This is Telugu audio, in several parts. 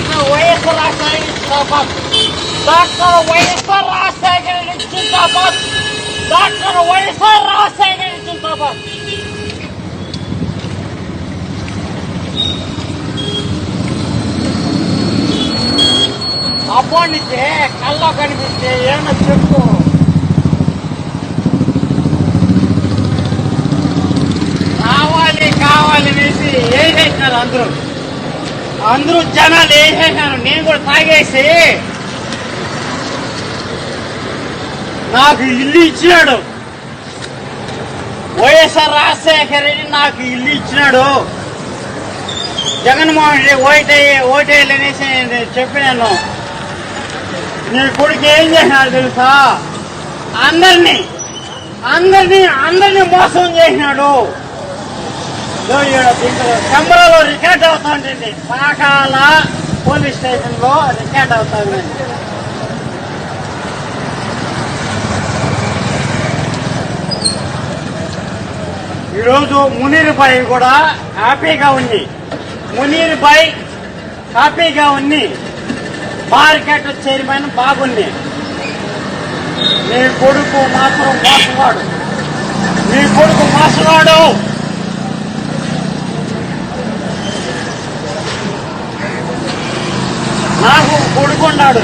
డాక్టర్ వైఎస్ఆర్ రాజశేఖర జిందాబాద్ డాక్టర్ వైఎస్ఆర్ రాజశేఖర జిందాబాద్ డాక్టర్ వైఎస్ఆర్ రాజశేఖర జిందాబాద్ అబ్బోనిస్తే కళ్ళలో కనిపిస్తే ఏమో చెప్పు. కావాలి కావాలి వేసి వేసేసినారు అందరూ? అందరూ జనాలు వేసేసాను నేను కూడా తాగేసి నాకు ఇల్లు ఇచ్చినాడు. వైఎస్ఆర్ రాజశేఖర రెడ్డి నాకు ఇల్లు ఇచ్చినాడు. జగన్మోహన్ రెడ్డి ఓటే ఓటేయాలనేసి నేను చెప్పినాను. నీ కొడుకు ఏం చేసినాడు తెలుసా? అందరినీ అందరినీ అందరినీ మోసం చేసినాడు. కెమెరాలో రికార్డ్ అవుతా ఉంటుంది పాకాల పోలీస్ స్టేషన్లో రికార్డ్ అవుతుంది ఈరోజు మునీర్ కూడా హ్యాపీగా ఉంది. మునీర్ హ్యాపీగా ఉంది. మార్కెట్ చైర్మన్ బాగుంది నీ కొడుకు మాత్రం మోసగాడు నీ కొడుకు మోసగాడు నాకు కొడుకు ఉన్నాడు.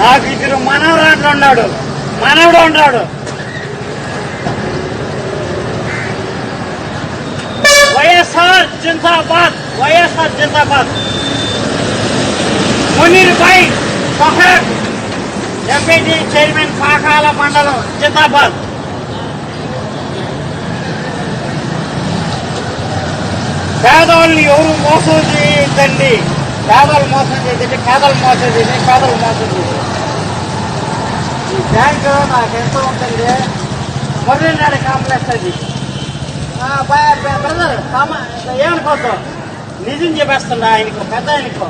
నాకు ఇద్దరు మనవరాట్లు ఉన్నాడు. మనవడు ఉన్నాడు. వైఎస్ఆర్ జిందాబాద్ వైఎస్ఆర్ జిందాబాద్. మునీర్ భాయ్ సహర్ ఎంపీటీ చైర్మన్ పాకాల మండలం జిందాబాద్. పేదవాళ్ళని ఎవరు మోసం చేయొద్దండి. పేదలు మోసం చేసేది పేదలు మోసం చేసి పేదలు మోసం చేయండి ఈ బ్యాంకు నాకు ఎంత ఉంటుంది మొదలనాడు కాంప్లెక్స్ అది బ్రదర్ ఏమనుకోద్దు నిజం చెప్పేస్తుండ ఆయనకు పెద్ద ఆయనకు.